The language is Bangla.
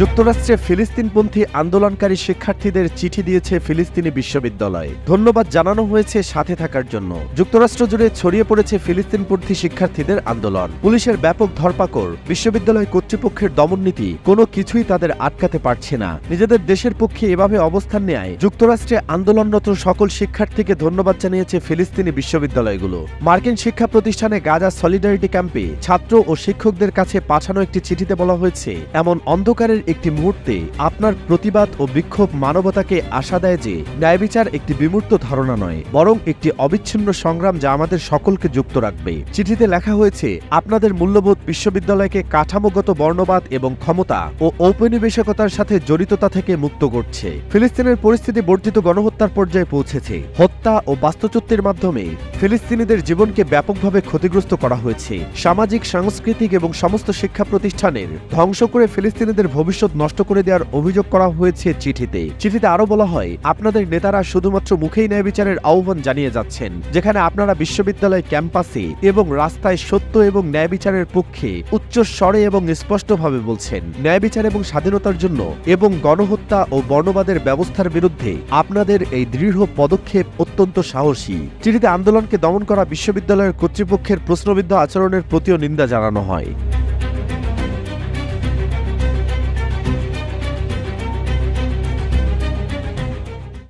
যুক্তরাষ্ট্রে ফিলিস্তিনপন্থী আন্দোলনকারী শিক্ষার্থীদের চিঠি দিয়েছে ফিলিস্তিনি বিশ্ববিদ্যালয়। ধন্যবাদ জানানো হয়েছে সাথে থাকার জন্য। যুক্তরাষ্ট্র জুড়ে ছড়িয়ে পড়েছে ফিলিস্তিনপন্থী শিক্ষার্থীদের আন্দোলন। পুলিশের ব্যাপক ধরপাকড়, বিশ্ববিদ্যালয় কর্তৃপক্ষের দমননীতি, কোনো কিছুই তাদের আটকাতে পারছে না। নিজেদের দেশের পক্ষে এভাবে অবস্থান নেয় যুক্তরাষ্ট্রে আন্দোলনরত সকল শিক্ষার্থীকে ধন্যবাদ জানিয়েছে ফিলিস্তিনি বিশ্ববিদ্যালয়গুলো। মার্কিন শিক্ষা প্রতিষ্ঠানে গাজা সলিডারিটি ক্যাম্পে ছাত্র ও শিক্ষকদের কাছে পাঠানো একটি চিঠিতে বলা হয়েছে, এমন অন্ধকারের একটি মুহূর্তে আপনার প্রতিবাদ ও বিক্ষোভ মানবতাকে আশা দেয় যে ন্যায় বিচার একটি বিমূর্ত ধারণা নয়, বরং একটি অবিচ্ছিন্ন সংগ্রাম যা আমাদের সকলকে যুক্ত রাখবে। চিঠিতে লেখা হয়েছে, আপনাদের মূল্যবোধ বিশ্ববিদ্যালয়কে কাঠামোগত বর্ণবাদ এবং ক্ষমতা ও ঔপনিবেশিকতার সাথে জড়িততা থেকে মুক্ত করছে। ফিলিস্তিনের পরিস্থিতি বর্ধিত গণহত্যার পর্যায়ে পৌঁছেছে। হত্যা ও বাস্তুচ্যুতির মাধ্যমে ফিলিস্তিনিদের জীবনকে ব্যাপকভাবে ক্ষতিগ্রস্ত করা হয়েছে। সামাজিক, সাংস্কৃতিক এবং সমস্ত শিক্ষা প্রতিষ্ঠানের ধ্বংস করে ফিলিস্তিনিদের ভবিষ্যৎ নষ্ট করে দেওয়ার অভিযোগ করা হয়েছে চিঠিতে। চিঠিতে আরও বলা হয়, আপনাদের নেতারা শুধুমাত্র মুখেই ন্যায় বিচারের আহ্বান জানিয়ে যাচ্ছেন, যেখানে আপনারা বিশ্ববিদ্যালয় ক্যাম্পাসে এবং রাস্তায় সত্য এবং ন্যায় বিচারের পক্ষে উচ্চ স্বরে এবং স্পষ্টভাবে বলছেন। ন্যায় বিচার এবং স্বাধীনতার জন্য এবং গণহত্যা ও বর্ণবাদের ব্যবস্থার বিরুদ্ধে আপনাদের এই দৃঢ় পদক্ষেপ অত্যন্ত সাহসী। চিঠিতে আন্দোলনকে দমন করা বিশ্ববিদ্যালয়ের কর্তৃপক্ষের প্রশ্নবিদ্ধ আচরণের প্রতিও নিন্দা জানানো হয়।